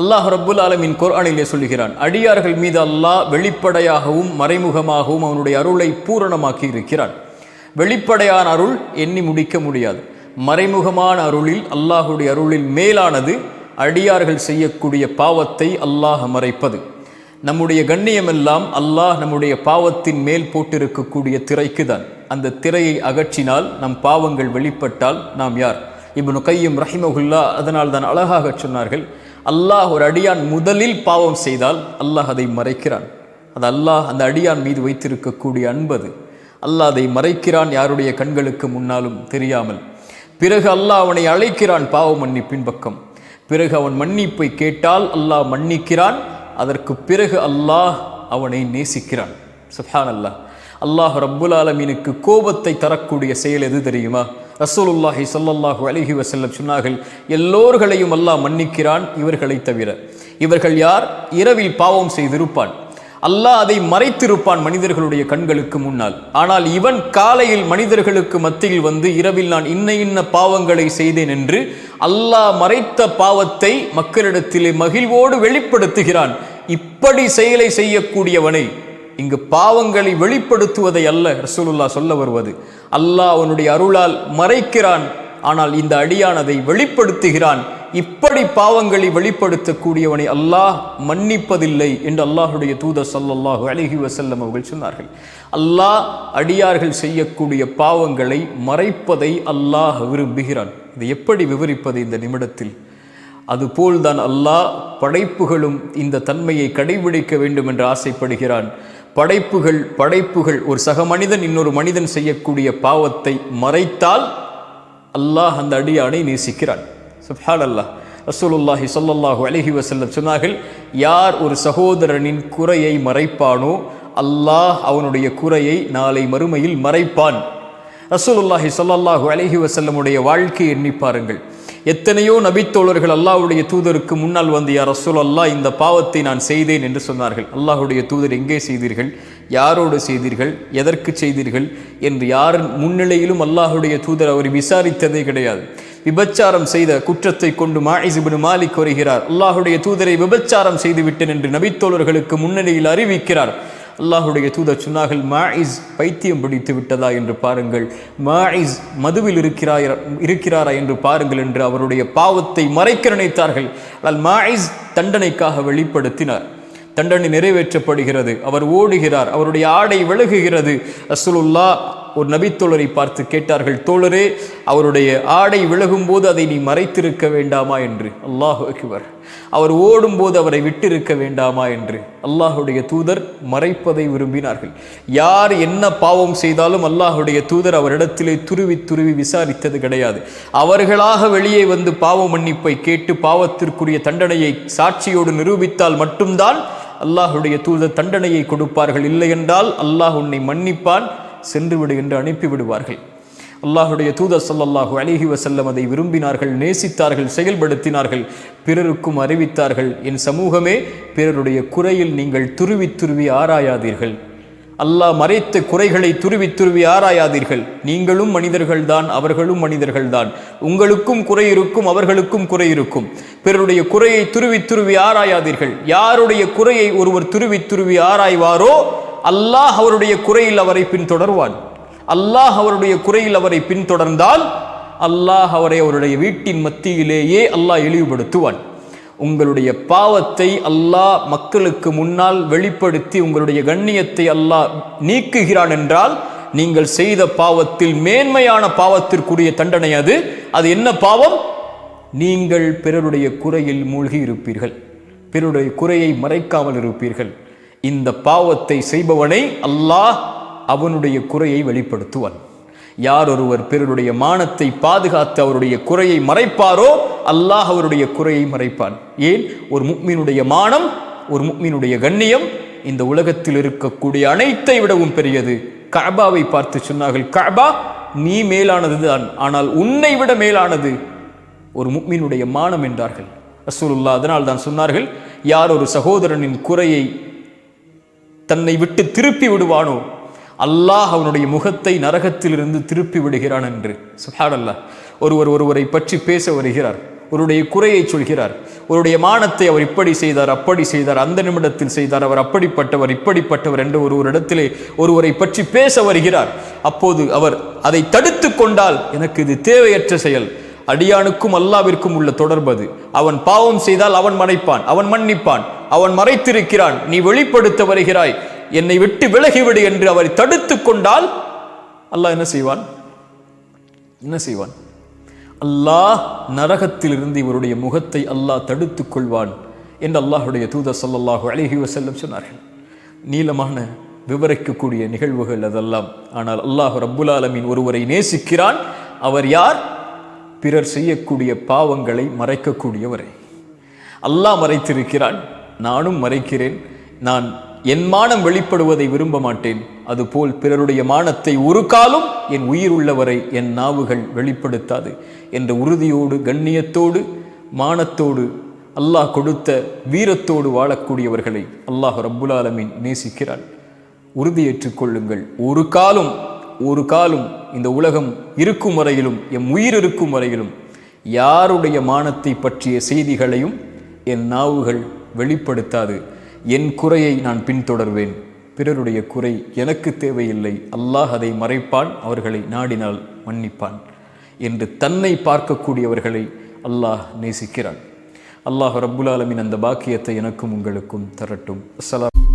அல்லாஹ் ரப்புல் ஆலமின் குர்ஆனிலே சொல்லுகிறான் அடியார்கள் மீது அல்லாஹ் வெளிப்படையாகவும் மறைமுகமாகவும் அவனுடைய அருளை பூரணமாக்கி இருக்கிறான் வெளிப்படையான அருள் எண்ணி முடிக்க முடியாது. மறைமுகமான அருளில் அல்லாஹுடைய அருளில் மேலானது அடியார்கள் செய்யக்கூடிய பாவத்தை அல்லாஹ் மறைப்பது. நம்முடைய கண்ணியமெல்லாம் அல்லாஹ் நம்முடைய பாவத்தின் மேல் போட்டிருக்கக்கூடிய திரைக்கு தான் அந்த திரையை அகற்றினால் நம் பாவங்கள் வெளிப்பட்டால் நாம் யார்? இப்னு கையும் ரஹிமகுல்லா அதனால் தான் அழகாக சொன்னார்கள் அல்லாஹ் ஒரு அடியான் முதலில் பாவம் செய்தால் அல்லாஹ் அதை மறைக்கிறான். அது அல்லாஹ் அந்த அடியான் மீது வைத்திருக்கக்கூடிய அன்பது. அல்லாஹ் அதை மறைக்கிறான் யாருடைய கண்களுக்கு முன்னாலும் தெரியாமல். பிறகு அல்லாஹ் அவனை அழைக்கிறான் பாவ மன்னிப்பின் பக்கம். பிறகு அவன் மன்னிப்பை கேட்டால் அல்லாஹ் மன்னிக்கிறான். அதற்கு பிறகு அல்லாஹ் அவனை நேசிக்கிறான். சுஹான் அல்லாஹ் அல்லாஹ் ரப்புல் ஆலமீனுக்கு கோபத்தை தரக்கூடிய செயல் எது தெரியுமா? ரசூலுல்லாஹி ஸல்லல்லாஹு அலிஹி வசல்லம் சொன்னார்கள் எல்லோர்களையும் அல்லாஹ் மன்னிக்கிறான் இவர்களை தவிர. இவர்கள் யார்? இரவில் பாவம் செய்திருப்பான். அல்லாஹ் அதை மறைத்திருப்பான் மனிதர்களுடைய கண்களுக்கு முன்னால். ஆனால் இவன் காலையில் மனிதர்களுக்கு மத்தியில் வந்து இரவில் நான் இன்ன இன்ன பாவங்களை செய்தேன் என்று அல்லாஹ் மறைத்த பாவத்தை மக்களிடத்திலே மகிழ்வோடு வெளிப்படுத்துகிறான். இப்படி செயலை செய்யக்கூடியவனை இங்கு பாவங்களை வெளிப்படுத்துவதை அல்ல ரசூலுல்லா சொல்ல வருவது. அல்லாஹ் அவனுடைய அருளால் மறைக்கிறான் ஆனால் இந்த அடியான் அதை வெளிப்படுத்துகிறான். இப்படி பாவங்களை வெளிப்படுத்தக்கூடியவனை அல்லாஹ் மன்னிப்பதில்லை என்று அல்லாஹுடைய தூதர் ஸல்லல்லாஹு அழகி வசல்லம் அவர்கள் சொன்னார்கள். அல்லாஹ் அடியார்கள் செய்யக்கூடிய பாவங்களை மறைப்பதை அல்லாஹ் விரும்புகிறான். இதை எப்படி விவரிப்பது இந்த நிமிடத்தில்? அதுபோல்தான் அல்லாஹ் படைப்புகளும் இந்த தன்மையை கடைபிடிக்க வேண்டும் என்று ஆசைப்படுகிறான். படைப்புகள் படைப்புகள். ஒரு சக மனிதன் இன்னொரு மனிதன் செய்யக்கூடிய பாவத்தை மறைத்தால் அல்லாஹ் அந்த அடியானை நேசிக்கிறான். சுப்ஹான் அல்லாஹ் ரசூலுல்லாஹி சொல்லல்லாஹு அலைஹி வஸல்லம் சொன்னார்கள் யார் ஒரு சகோதரனின் குறையை மறைப்பானோ அல்லாஹ் அவனுடைய குறையை நாளை மறுமையில் மறைப்பான். ரசூலுல்லாஹி சொல்லல்லாஹு அலைஹி வசல்லமுடைய வாழ்க்கையை எண்ணி பாருங்கள். எத்தனையோ நபித்தோழர்கள் அல்லாஹுடைய தூதருக்கு முன்னால் வந்து யார் ரசூல் அல்லாஹ் இந்த பாவத்தை நான் செய்தேன் என்று சொன்னார்கள். அல்லாஹுடைய தூதர் எங்கே செய்தீர்கள்? யாரோடு செய்தீர்கள்? எதற்கு செய்தீர்கள்? என்று யார் முன்னிலையிலும் அல்லாஹுடைய தூதர் அவர் விசாரித்ததே கிடையாது. விபச்சாரம் செய்த குற்றத்தை கொண்டு மாயிஸ் மாலிக் வருகிறார். அல்லாஹுடைய தூதரை விபச்சாரம் செய்து விட்டேன் என்று நபித்தோழர்களுக்கு முன்னிலையில் அறிவிக்கிறார். அல்லாஹுடைய தூதர் சொன்னார்கள் மாயிஸ் பைத்தியம் பிடித்து விட்டதா என்று பாருங்கள். மாயிஸ் மதுவில் இருக்கிறாய் இருக்கிறாரா என்று பாருங்கள் என்று அவருடைய பாவத்தை மறைக்க நினைத்தார்கள். ஆனால் மாயிஸ் தண்டனைக்காக வெளிப்படுத்தினார். தண்டனை நிறைவேற்றப்படுகிறது. அவர் ஓடுகிறார். அவருடைய ஆடை விலகுகிறது. அசுலுல்லா ஒரு நபித்தோழரை பார்த்து கேட்டார்கள் தோழரே அவருடைய ஆடை விலகும் போது அதை நீ மறைத்திருக்க வேண்டாமா என்று? அல்லாஹ் அக்பர். அவர் ஓடும்போது அவரை விட்டிருக்க வேண்டாமா என்று? அல்லாஹுடைய தூதர் மறைப்பதை விரும்பினார்கள். யார் என்ன பாவம் செய்தாலும் அல்லாஹுடைய தூதர் அவரிடத்திலே துருவி துருவி விசாரித்தது கிடையாது. அவர்களாக வெளியே வந்து பாவ மன்னிப்பை கேட்டு பாவத்திற்குரிய தண்டனையை சாட்சியோடு நிரூபித்தால் மட்டும்தான் அல்லாஹுடைய தூதர் தண்டனையை கொடுப்பார்கள். இல்லை என்றால் அல்லாஹ் உன்னை மன்னிப்பான். சென்றுவிடு என்று அனுப்பிவிடுவார்கள். அல்லாஹுடைய தூதர் சல்லல்லாஹு அலிஹி வசல்லம் அதை விரும்பினார்கள் நேசித்தார்கள் செயல்படுத்தினார்கள் பிறருக்கும் அறிவித்தார்கள். என் சமூகமே பிறருடைய குறையில் நீங்கள் துருவி துருவி ஆராயாதீர்கள். அல்லாஹ் மறைத்த குறைகளை துருவி துருவி ஆராயாதீர்கள். நீங்களும் மனிதர்கள்தான் அவர்களும் மனிதர்கள்தான். உங்களுக்கும் குறை இருக்கும் அவர்களுக்கும் குறை இருக்கும். பிறருடைய குறையை துருவி துருவி ஆராயாதீர்கள். யாருடைய குறையை ஒருவர் துருவி துருவி ஆராய்வாரோ அல்லாஹ் அவருடைய குறையில் அவரை பின்தொடர்வான். அல்லாஹ் அவருடைய குறையில் அவரை பின்தொடர்ந்தால் அல்லாஹ் அவரை அவருடைய வீட்டின் மத்தியிலேயே அல்லாஹ் இழிவுபடுத்துவான். உங்களுடைய பாவத்தை அல்லாஹ் மக்களுக்கு முன்னால் வெளிப்படுத்தி உங்களுடைய கண்ணியத்தை அல்லாஹ் நீக்குகிறான் என்றால் நீங்கள் செய்த பாவத்தில் மேன்மையான பாவத்திற்குரிய தண்டனை அது. அது என்ன பாவம்? நீங்கள் பிறருடைய குறையில் மூழ்கி இருப்பீர்கள் பிறருடைய குறையை மறைக்காமல் இருப்பீர்கள். இந்த பாவத்தை செய்பவனை அல்லாஹ் அவனுடைய குறையை வெளிப்படுத்துவான். யார் ஒருவர் பிறருடைய மானத்தை பாதுகாத்து அவருடைய குறையை மறைப்பாரோ அல்லாஹ் அவருடைய குறையை மறைப்பான். ஏன்? ஒரு முக்மீனுடைய மானம் ஒரு முக்மீனுடைய கண்ணியம் இந்த உலகத்தில் இருக்கக்கூடிய அனைத்தை விடவும் பெரியது. கபாவை பார்த்து சொன்னார்கள் கபா நீ மேலானது தான் ஆனால் உன்னை விட மேலானது. ஒரு முக்மீனுடைய மானம் என்றார்கள். ரசூலுல்லா அதனால் தான் சொன்னார்கள் யார் ஒரு சகோதரனின் குறையை தன்னை விட்டு திருப்பி விடுவானோ? அல்லாஹ் அவனுடைய முகத்தை நரகத்திலிருந்து திருப்பி விடுகிறான் என்று. சுஹானல்லாஹ் ஒருவர் ஒருவரை பற்றி பேச வருகிறார். ஒருடைய குறையை சொல்கிறார். ஒருடைய மானத்தை அவர் இப்படி செய்தார் அப்படி செய்தார் அந்த நிமிடத்தில் செய்தார் அவர் அப்படிப்பட்டவர் இப்படிப்பட்டவர் என்று ஒரு ஒரு இடத்திலே ஒருவரை பற்றி பேச வருகிறார். அப்போது அவர் அதை தடுத்து கொண்டால் எனக்கு இது தேவையற்ற செயல். அடியானுக்கும் அல்லாவிற்கும் உள்ள தொடர்பது அவன் பாவம் செய்தால் அவன் மறைப்பான் அவன் மன்னிப்பான் அவன் மறைத்திருக்கிறான் நீ வெளிப்படுத்த வருகிறாய் என்னை விட்டு விலகிவிடு என்று அவரை தடுத்து கொண்டால் அல்லாஹ் என்ன செய்வான்? என்ன செய்வான்? அல்லாஹ் நரகத்திலிருந்து இவருடைய முகத்தை அல்லாஹ் தடுத்துக் கொள்வான் என்று அல்லாஹுடைய தூதர் சொல்லல்லாஹு அழகி வசல்லம் சொன்னார்கள். நீளமான விவரிக்கக்கூடிய நிகழ்வுகள் அதெல்லாம். ஆனால் அல்லாஹ் ரப்புல் ஆலமின் ஒருவரை நேசிக்கிறான். அவர் யார்? பிறர் செய்யக்கூடிய பாவங்களை மறைக்கக்கூடியவரை. அல்லாஹ் மறைத்திருக்கிறான் நானும் மறைக்கிறேன் நான் என் மானம் வெளிப்படுவதை விரும்ப மாட்டேன் அதுபோல் பிறருடைய மானத்தை ஒரு காலம் என் உயிர் உள்ளவரை என் நாவுகள் வெளிப்படுத்தாது என்ற உறுதியோடு கண்ணியத்தோடு மானத்தோடு அல்லாஹ் கொடுத்த வீரத்தோடு வாழக்கூடியவர்களை அல்லாஹ் ரப்புல் ஆலமின் நேசிக்கிறான். உறுதியேற்றுக் கொள்ளுங்கள் ஒரு காலம் ஒரு காலும் இந்த உலகம் இருக்கும் வரையிலும் எம் உயிர் இருக்கும் வரையிலும் யாருடைய மானத்தை பற்றிய செய்திகளையும் என் நாவுகள் வெளிப்படுத்தாது. என் குறையை நான் பின்தொடர்வேன். பிறருடைய குறை எனக்கு தேவையில்லை. அல்லாஹ் அதை மறைப்பான் அவர்களை நாடினால் மன்னிப்பான் என்று தன்னை பார்க்கக்கூடியவர்களை அல்லாஹ் நேசிக்கிறான். அல்லாஹ் ரப்புல் ஆலமீன் அந்த பாக்கியத்தை எனக்கும் உங்களுக்கும் தரட்டும். அஸ்லாம்